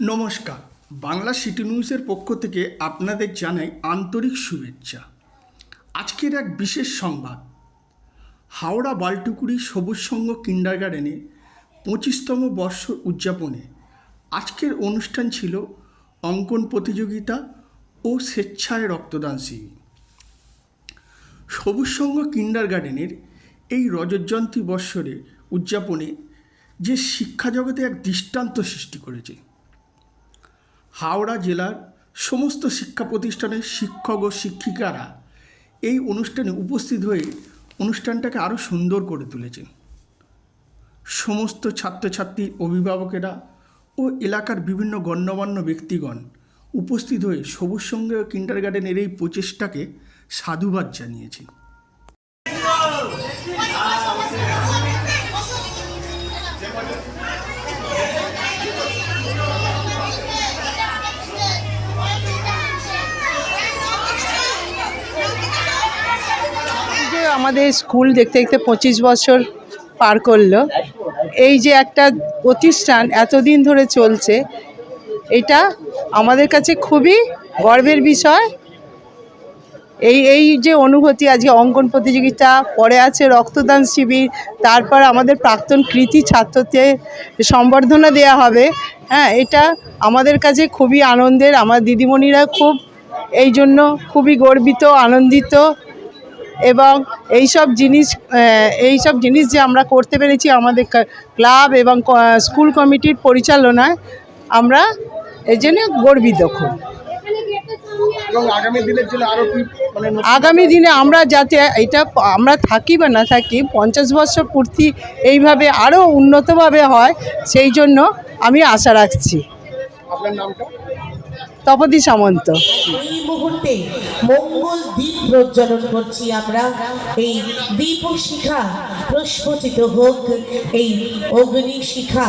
নমস্কার। বাংলা সিটি নিউজের পক্ষ থেকে আপনাদের জানাই আন্তরিক শুভেচ্ছা। আজকের এক বিশেষ সংবাদ। হাওড়া বালটুকুরি সবুজ সংঘ কিন্ডার গার্ডেনে পঁচিশতম বর্ষ উদযাপনে আজকের অনুষ্ঠান ছিল অঙ্কন প্রতিযোগিতা ও স্বেচ্ছায় রক্তদান শিবির। সবুজ সংঘ কিন্ডার গার্ডেনের এই রজতজয়ন্তী বৎসরে উদযাপনে যে শিক্ষা জগতে এক দৃষ্টান্ত সৃষ্টি করেছে হাওড়া জেলার সমস্ত শিক্ষা প্রতিষ্ঠানের শিক্ষক ও শিক্ষিকারা এই অনুষ্ঠানে উপস্থিত হয়ে অনুষ্ঠানটাকে আরও সুন্দর করে তুলেছেন। সমস্ত ছাত্রছাত্রী, অভিভাবকেরা ও এলাকার বিভিন্ন গণ্যমান্য ব্যক্তিগণ উপস্থিত হয়ে সবুজ সঙ্গে কিন্ডার গার্ডেনের এই প্রচেষ্টাকে সাধুবাদ জানিয়েছেন। আমাদের স্কুল দেখতে দেখতে পঁচিশ বছর পার করল। এই যে একটা প্রতিষ্ঠান এতদিন ধরে চলছে, এটা আমাদের কাছে খুবই গর্বের বিষয়। এই এই যে অনুভূতি, আজকে অঙ্কন প্রতিযোগিতা, পরে আছে রক্তদান শিবির, তারপর আমাদের প্রাক্তন কৃতি ছাত্রদের সম্বর্ধনা দেওয়া হবে। হ্যাঁ এটা আমাদের কাছে খুবই আনন্দের। আমার দিদিমণিরা খুব, এই জন্য খুবই গর্বিত, আনন্দিত এবং এই সব জিনিস এই সব জিনিস যে আমরা করতে পেরেছি আমাদের ক্লাব এবং স্কুল কমিটির পরিচালনায় আমরা এই জন্য গর্বিত খুব। আগামী মানে আগামী দিনে আমরা যাতে এটা আমরা থাকি বা না থাকি পঞ্চাশ বছর পূর্তি এইভাবে আরও উন্নতভাবে হয় সেই জন্য আমি আশা রাখছি। আপনার নামটা? তপতি সামন্ত। এই মুহূর্তে মঙ্গল দ্বীপ প্রজ্বলন করছি আমরা। এই দীপ শিখা প্রস্ফুটিত হোক, এই অগ্নি শিখা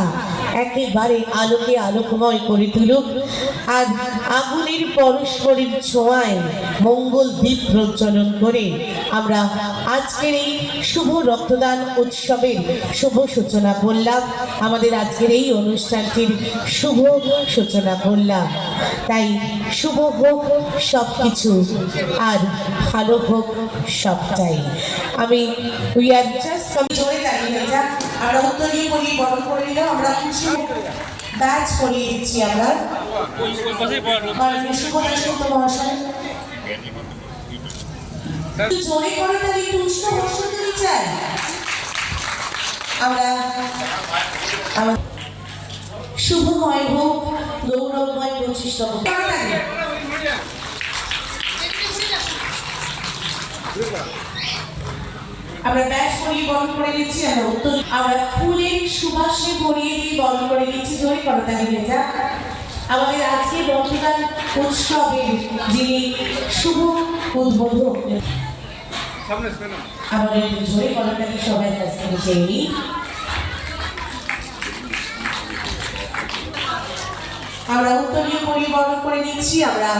একেবারে আলোকে আলোকময় করে তুলুক। আর আগুনের পরস্পরের ছোঁয়ায় মঙ্গল দ্বীপ প্রজ্বলন করে আমরা আজকের এই শুভ রক্তদান উৎসবের শুভ সূচনা করলাম আমাদের আজকের এই অনুষ্ঠানটির শুভ সূচনা করলাম তাই শুভ হোক সব কিছু আর ভালো হোক, সবটাই। আমি উই আর জাস্ট জোরে দাঁড়িয়ে আমরা আমরা কিছু ব্যাচ করিয়ে দিচ্ছি আমরা। করে চাই। আমরা শুভময় হোক, গৌরবময় পঁচিশতম। আমরা ব্যাস করিয়ে বন্ধ করে দিচ্ছি আমরা উত্তর আমরা ফুলের সুবাসে ভরিয়ে দিয়ে বন্ধ করে দিচ্ছি জোরে করতা নিয়ে যা আমাদের আজকে রক্তদান উৎসবের যিনি শুভ উদ্বোধক আমাদের জোরে করতাকে সবাই কাছ থেকে চেয়ে আমরা উত্তরীয় পরিবর্তন করে নিচ্ছি আমরা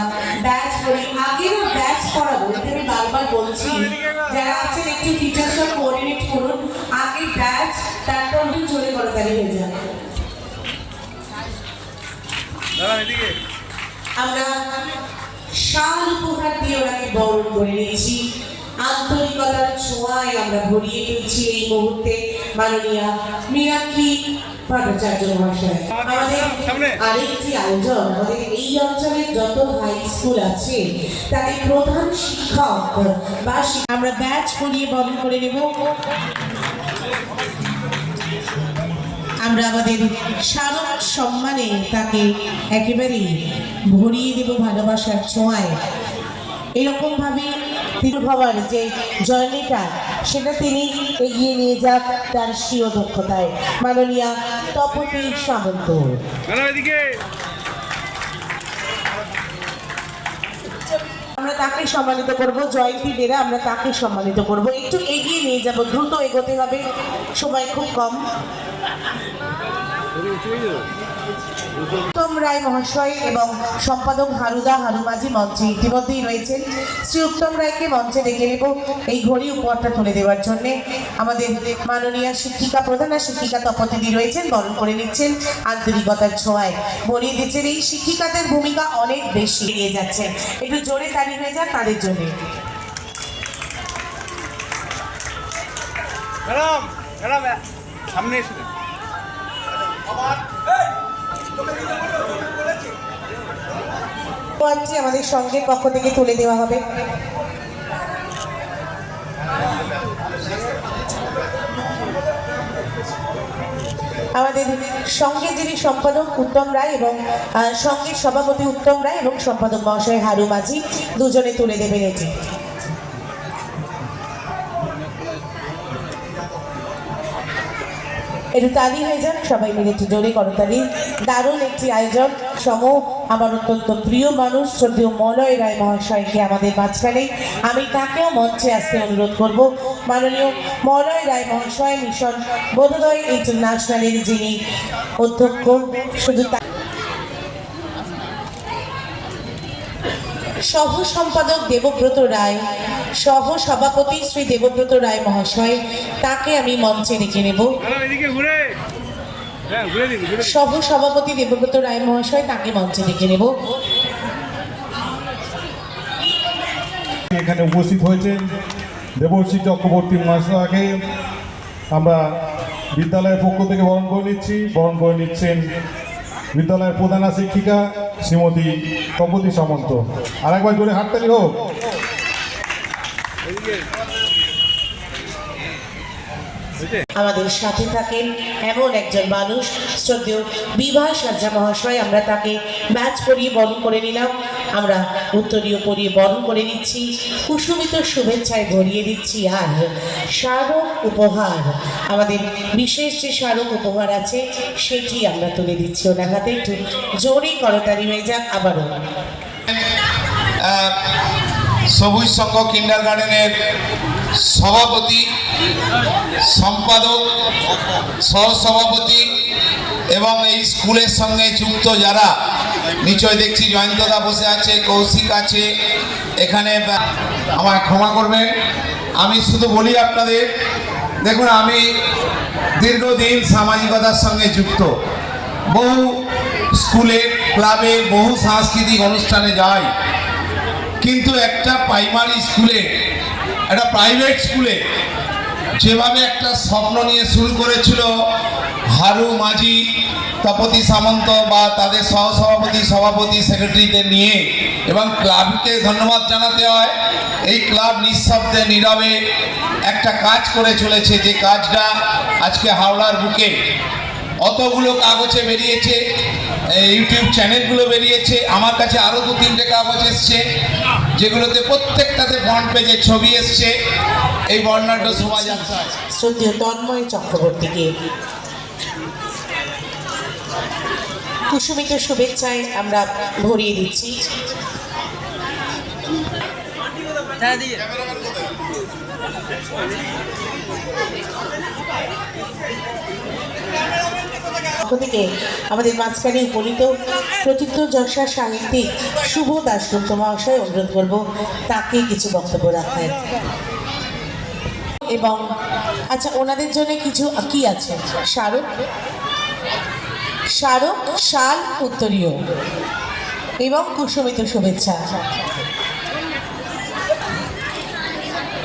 ব্যাচ করি আগেও ব্যাচ করাবো এটা আমি বারবার বলছি যারা আছেন একটু টিচার্সরা কোঅর্ডিনেট করুন। আগে ব্যাচ তারপর জোরে করে দাঁড়িয়ে হয়ে যাবে। আমরা শাল উপহার দিয়ে ওনাকে বরণ করে নিয়েছি। আন্তরিকতার ছোঁয়ায় আমরা ভরিয়ে নিয়েছি এই মুহূর্তে। মাননীয়া মীনাক্ষী ভট্টাচার্য মহাশয় আমাদের আরেকটি আয়োজন আমাদের এই অঞ্চলের যত হাই স্কুল আছে তাদের প্রধান শিক্ষক বা আমরা ব্যাচ করিয়ে বরণ করে নেব। আমরা আমাদের স্মারক সম্মানে তাকে একেবারেই ভরিয়ে দেব ভালোবাসার ছোঁয়ায়। এরকম ভাবে যে জার্নিটা সেটা তিনি এগিয়ে নিয়ে যাক তার স্বীয় দক্ষতায়। মাননীয়া তপতি সামন্ত। আমরা তাকে সম্মানিত করব? জয়ন্তী বেরা আমরা তাকে সম্মানিত করব? একটু এগিয়ে নিয়ে যাব দ্রুত এগোতে হবে। সময় খুব কম। উত্তম রায় মহাশয় এবং সম্পাদক হারুদা হারুমাঝি মঞ্চে ইতিমধ্যেই রয়েছেন। শ্রী উত্তম রায়কে মঞ্চে ডেকে নেব। এই ঘড়ি উপহারটা তুলে দেওয়ার জন্য আমাদের মাননীয় শিক্ষিকা প্রধান আর শিক্ষিকা তপতিদি রয়েছেন বরণ করে নিচ্ছেন আন্তরিকতার ছোঁয়ায়। বলিয়ে দিচ্ছেন এই শিক্ষিকাদের ভূমিকা অনেক বেশি এগিয়ে যাচ্ছে। একটু জোরে তালি হয়ে যাক তাদের জন্য। ম্যাডাম ম্যাডাম সামনে এসে আমাদের সঙ্গের পক্ষ থেকে তুলে দেওয়া হবে। আমাদের সঙ্গে যিনি সম্পাদক উত্তম রায় এবং আহ, সঙ্গের সভাপতি উত্তম রায় এবং সম্পাদক মহাশয় হারু মাঝি দুজনে তুলে দেবেন এটি। একটু তালি হয়ে যান সবাই মিলে একটু জোরে করতালি দারুণ একটি আয়োজন। সম, আমার অত্যন্ত প্রিয় মানুষ, শ্রদ্ধেয় মলয় রায় মহাশয়কে আমাদের মাঝখানে। আমি তাকেও মঞ্চে আসতে অনুরোধ করব। মাননীয় মলয় রায় মহাশয়, মিশন বোধোদয় ইন্টারন্যাশনালের যিনি অধ্যক্ষ, শুধু তা সহ সম্পাদক দেবব্রত রায় সহ সভাপতি শ্রী দেবব্রত রায় মহাশয় তাকে আমি মঞ্চে ডেকে নেব। হ্যাঁ। সহ সভাপতি দেবব্রত রায় মহাশয় তাকে মঞ্চে ডেকে নেব। এখানে উপস্থিত হয়েছেন দেবশ্রী চক্রবর্তী মহাশয়কে আমরা বিদ্যালয়ের পক্ষ থেকে বরণ করে নিচ্ছি। বরণ করে নিচ্ছেন বিদ্যালয়ের প্রধান শিক্ষিকা শ্রীমতী কপতি সামন্ত। আর একবার জোরে হাততালি হোক। আমাদের সাথে থাকেন এমন একজন মানুষ শ্রদ্ধেয় বিবাহ সাজ্জা মহাশয় আমরা তাকে ব্যাচ পরিয়ে বরণ করে নিলাম। আমরা উত্তরীয় পরিয়ে বরণ করে নিচ্ছি। কুসুমিত শুভেচ্ছায় ভরিয়ে দিচ্ছি আর স্মারক উপহার। আমাদের বিশেষ যে স্মারক উপহার আছে সেটি আমরা তুলে দিচ্ছি ওনার হাতে। একটু জোরেই করতালি হয়ে যাক আবারও। আহ, সবুজ সংঘ কিন্ডার গার্ডেনের সভাপতি, সম্পাদক, সহসভাপতি এবং এই স্কুলের সঙ্গে যুক্ত যারা নিশ্চয় দেখছি জয়ন্তদা বসে আছে, কৌশিক আছে, এখানে আমায় ক্ষমা করবেন। আমি শুধু বলি আপনাদের, দেখুন, আমি দীর্ঘদিন সামাজিকতার সঙ্গে যুক্ত। বহু স্কুলে, ক্লাবে, বহু সাংস্কৃতিক অনুষ্ঠানে যাই। কিন্তু একটা প্রাইমারি স্কুলে, একটা প্রাইভেট স্কুলে যেভাবে একটা স্বপ্ন নিয়ে শুরু করেছিল হারু, মাঝি, তপতি সামন্ত বা তাদের সহসভাপতি, সভাপতি, সেক্রেটারিদের নিয়ে এবং ক্লাবকে ধন্যবাদ জানাতে হয়। এই ক্লাব নিঃশব্দে, নীরবে একটা কাজ করে চলেছে। যে কাজটা আজকে হাওড়ার বুকে অতগুলো কাগজে বেরিয়েছে। ইউটিউব চ্যানেলগুলো বেরিয়েছে। আমার কাছে আরও দু, তিনটে কাগজ এসছে, যেগুলোতে প্রত্যেকটাতে ফ্রন্ট পেজে ছবি এসছে। এই বর্ণাঢ্য শোভাযাত্রায়। শ্রদ্ধেয় তন্ময় চক্রবর্তীকে। কুসুমিত শুভেচ্ছায় আমরা ভরিয়ে দিচ্ছি। থেকে আমাদের মাঝখানে উপনীত প্রচিত্র যশা সাহিত্যিক শুভ দাসগুপ্ত মহাশয় অনুরোধ করব তাকে কিছু বক্তব্য রাখার এবং আচ্ছা ওনাদের জন্য কিছু কি আছে? স্মারক? স্মারক, শাল, উত্তরীয়। এবং কুসুমিত শুভেচ্ছা।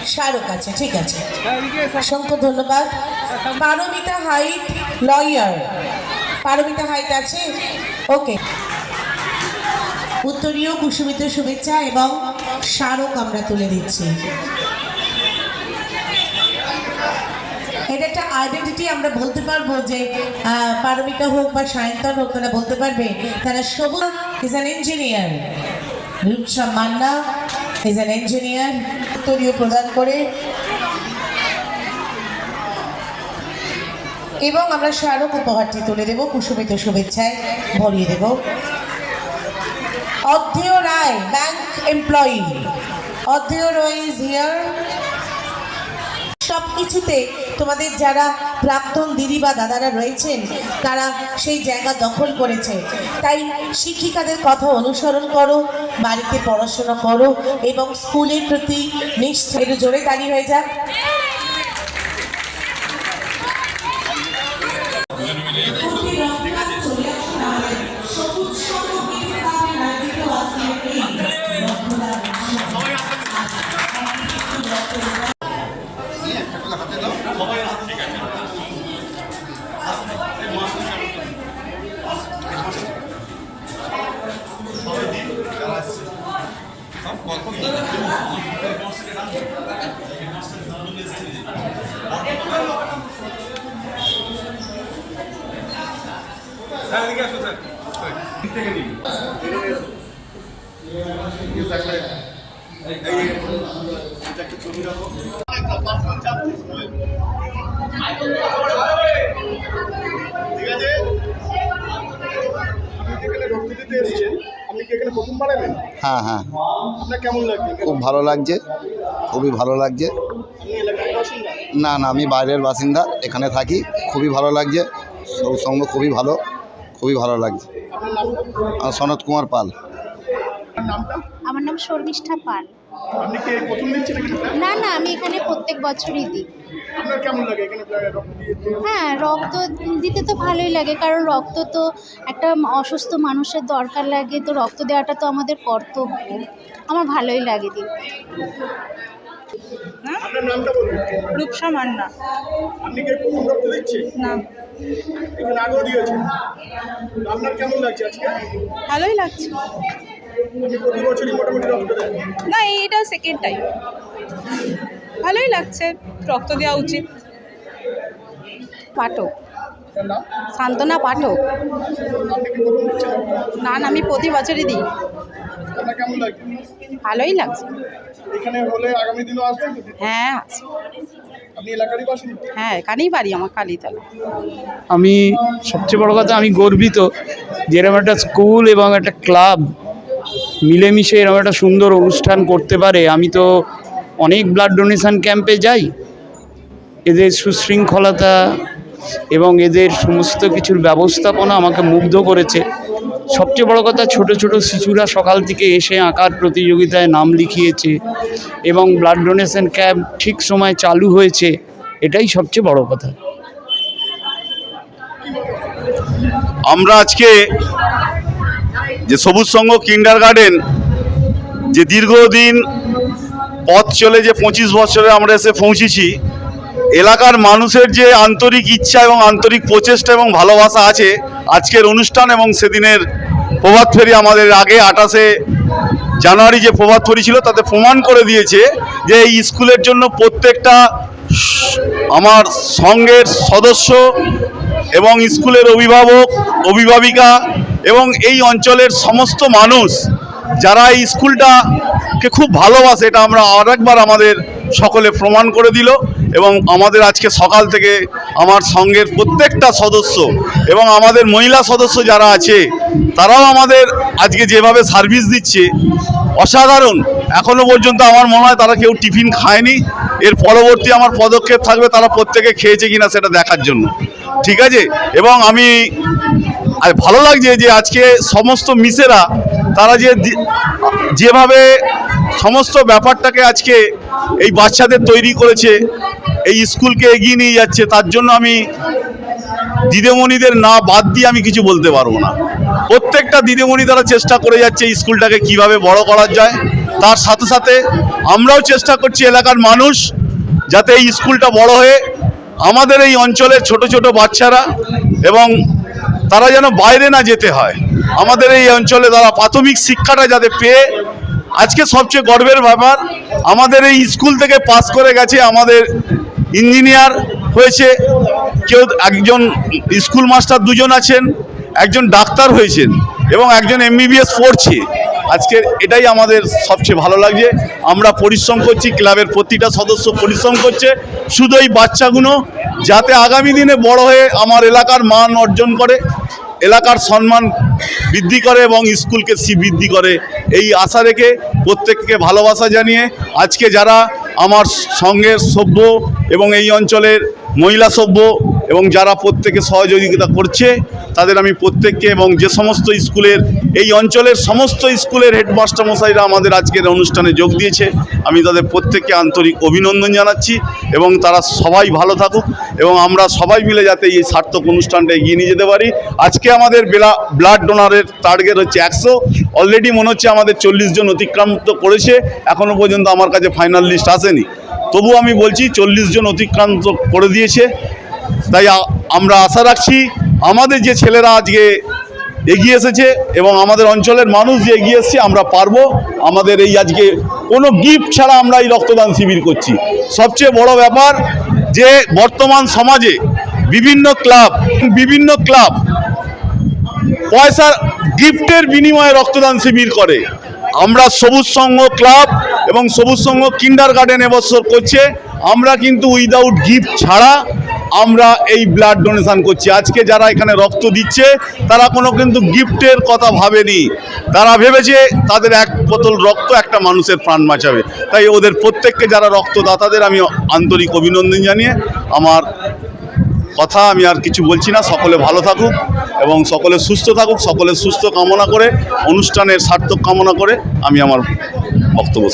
স্মারক আছে, ঠিক আছে। অসংখ্য ধন্যবাদ। Paromita height lawyer. Paromita height আছে? ওকে। উত্তরীয় কুসুমিত শুভেচ্ছা এবং স্মারক আমরা তুলে দিচ্ছি। এটা একটা আইডেন্টিটি আমরা বলতে পারব যে পারমিতা হোক বা সায়ন্তন হোক, তারা বলতে পারবে, তারা Sabuj is an engineer Rupsa Manna is an engineer উত্তরীয় প্রদান করে এবং আমরা স্মারক উপহারটি তুলে দেব, কুসুমিত শুভেচ্ছায় ভরিয়ে দেব। Adhyeya Ray bank employee Adhyeya Roy is here সব কিছুতে তোমাদের যারা প্রাক্তন দিদি বা দাদারা রয়েছেন, তারা সেই জায়গা দখল করেছে। তাই শিক্ষিকাদের কথা অনুসরণ করো, বাড়িতে পড়াশোনা করো এবং স্কুলের প্রতি নিষ্ঠা জোরে দাঁড়িয়ে হয়ে যাক। হ্যাঁ হ্যাঁ। খুব ভালো লাগছে, খুবই ভালো লাগছে। না না, আমি বাইরের বাসিন্দা, এখানে থাকি, খুবই ভালো লাগছে সঙ্গ খুবই ভালো খুবই ভালো লাগছে। সনত কুমার পাল। আমার নাম শর্মিষ্ঠা পাল। আপনি কি প্রথম দিচ্ছেন এখানে? না না আমি এখানে প্রত্যেক বছরই দিই। আপনার কেমন লাগে এখানে রক্ত দিতে হ্যাঁ রক্ত দিতে তো ভালোই লাগে কারণ রক্ত তো একটা অসুস্থ মানুষের দরকার লাগে তো রক্ত দেওয়াটা তো আমাদের কর্তব্য। আমার ভালোই লাগে দিতে। আপনার নামটা বলুন। রূপসা মান্না। আপনি কি প্রথম রক্ত দিচ্ছেন? না। এখানে আগেও দিয়েছেন। আপনার কেমন লাগছে আজকে? ভালোই লাগছে। না এইটা সেকেন্ড টাইম ভালোই লাগছে রক্ত দেওয়া উচিত। পাঠক। সান্ত্বনা পাঠক? না না আমি প্রতি বছরই দিই। ভালোই লাগছে। এখানে হলে আগামী দিনও আসবেন হ্যাঁ আপনি এলাকারই বাসিন্দা? হ্যাঁ এখানেই বাড়ি আমার কালীতলা। আমি সবচেয়ে বড় কথা আমি গর্বিত। যে এরকম একটা স্কুল এবং একটা ক্লাব মিলেমিশে এরকম একটা সুন্দর অনুষ্ঠান করতে পারে। আমি তো অনেক ব্লাড ডোনেশান ক্যাম্পে যাই। এদের সুশৃঙ্খলতা এবং এদের সমস্ত কিছুর ব্যবস্থাপনা আমাকে মুগ্ধ করেছে। সবচেয়ে বড় কথা, ছোট ছোট শিশুরা সকাল থেকে এসে আঁকার প্রতিযোগিতায় নাম লিখিয়েছে এবং ব্লাড ডোনেশন ক্যাম্প ঠিক সময় চালু হয়েছে, এটাই সবচেয়ে বড় কথা। আমরা আজকে যে সবুজ সংঘ কিন্ডার গার্ডেন যে দীর্ঘদিন পথ চলে যে পঁচিশ বছরে আমরা এসে পৌঁছেছি, এলাকার মানুষের যে আন্তরিক ইচ্ছা এবং আন্তরিক প্রচেষ্টা এবং ভালোবাসা আছে, আজকের অনুষ্ঠান এবং সেদিনের প্রভাত ফেরি আমাদের আগে আঠাশে জানুয়ারি যে প্রভাত ফেরি ছিল, তাতে প্রমাণ করে দিয়েছে যে এই স্কুলের জন্য প্রত্যেকটা আমার সঙ্গের সদস্য এবং স্কুলের অভিভাবক, অভিভাবিকা এবং এই অঞ্চলের সমস্ত মানুষ যারা এই স্কুলটাকে খুব ভালোবাসে, এটা আমরা আরেকবার আমাদের সকলে প্রমাণ করে দিল এবং আমাদের আজকে সকাল থেকে আমার সঙ্গের প্রত্যেকটা সদস্য এবং আমাদের মহিলা সদস্য যারা আছে, তারাও আমাদের আজকে যেভাবে সার্ভিস দিচ্ছে, অসাধারণ। এখনও পর্যন্ত আমার মনে হয় তারা কেউ টিফিন খায়নি। এর পরবর্তী আমার পদক্ষেপ থাকবে তারা প্রত্যেকে খেয়েছে কিনা সেটা দেখার জন্য। ঠিক আছে? এবং আমি আর ভালো লাগছে যে আজকে সমস্ত মিসেরা, তারা যে যেভাবে সমস্ত ব্যাপারটাকে আজকে এই বাচ্চাদের তৈরি করেছে, এই স্কুলকে এগিয়ে নিয়ে যাচ্ছে, তার জন্য আমি দিদিমণিদের না বাদ দিয়ে আমি কিছু বলতে পারব না। প্রত্যেকটা দিদিমণি তারা চেষ্টা করে যাচ্ছে স্কুলটাকে কীভাবে বড় করা যায়। তার সাথে সাথে আমরাও চেষ্টা করছি এলাকার মানুষ যাতে এই স্কুলটা বড় হয়ে আমাদের এই অঞ্চলের ছোট ছোট বাচ্চারা এবং তারা যেন বাইরে না যেতে হয়। আমাদের এই অঞ্চলে তারা প্রাথমিক শিক্ষাটা যাতে পেয়ে, আজকে সবচেয়ে গর্বের ব্যাপার, আমাদের এই স্কুল থেকে পাস করে গেছে আমাদের ইঞ্জিনিয়ার হয়েছে, কেউ একজন স্কুল মাস্টার দুজন আছেন, একজন ডাক্তার হয়েছেন এবং একজন এমবিবিএস পড়ছে। আজকে এটাই আমাদের সবচেয়ে ভালো লাগছে। আমরা পরিশ্রম করছি, ক্লাবের প্রতিটা সদস্য পরিশ্রম করছে। শুধু এই বাচ্চাগুলো, যাতে আগামী দিনে বড় হয়ে আমার এলাকার মান অর্জন করে, এলাকার সম্মান বৃদ্ধি করে এবং স্কুলকে সি বৃদ্ধি করে। এই আশা রেখে প্রত্যেককে ভালোবাসা জানিয়ে আজকে যারা আমার সঙ্গের সভ্য এবং এই অঞ্চলের মহিলা সভ্য এবং যারা প্রত্যেকে সহযোগিতা করছে, তাদের আমি প্রত্যেককে এবং যে সমস্ত স্কুলের, এই অঞ্চলের সমস্ত স্কুলের হেডমাস্টার মশাইরা আমাদের আজকের অনুষ্ঠানে যোগ দিয়েছে। আমি তাদের প্রত্যেককে আন্তরিক অভিনন্দন জানাচ্ছি এবং তারা সবাই ভালো থাকুক এবং আমরা সবাই মিলে যাতে এই সার্থক অনুষ্ঠানটা এগিয়ে নিয়ে যেতে পারি। আজকে আমাদের বেলা ব্লাড ডোনারের টার্গেট হচ্ছে একশো। অলরেডি মনে হচ্ছে আমাদের চল্লিশ জন অতিক্রান্ত করেছে এখনও পর্যন্ত আমার কাছে ফাইনাল লিস্ট আসেনি। তবু আমি বলছি, চল্লিশ জন অতিক্রান্ত করে দিয়েছে। তাই আমরা আশা রাখছি আমাদের যে ছেলেরা আজকে এগিয়ে এসেছে এবং আমাদের অঞ্চলের মানুষ যে এগিয়ে এসেছে, আমরা পারব। আমাদের এই আজকে কোনো গিফট ছাড়া আমরা এই রক্তদান শিবির করছি। সবচেয়ে বড় ব্যাপার যে বর্তমান সমাজে বিভিন্ন ক্লাব বিভিন্ন ক্লাব পয়সার গিফটের বিনিময়ে রক্তদান শিবির করে। আমরা সবুজ সংঘ ক্লাব এবং সবুজ সংঘ কিন্ডার গার্ডেন এবছর করছে। আমরা কিন্তু উইদাউট গিফট ছাড়া আমরা এই ব্লাড ডোনেশন করছি। আজকে যারা এখানে রক্ত দিচ্ছে, তারা কোনো কিন্তু গিফটের কথা ভাবেনি। তারা ভেবেছে তাদের এক বোতল রক্ত একটা মানুষের প্রাণ বাঁচাবে। তাই ওদের প্রত্যেককে যারা রক্তদাতাদের, আমি আন্তরিক অভিনন্দন জানিয়ে আমার কথা আমি আর কিছু বলছি না। সকলে ভালো থাকুক এবং সকলে সুস্থ থাকুক, সকলে সুস্থ কামনা করে, অনুষ্ঠানের সার্থক কামনা করে আমি আমার বক্তব্য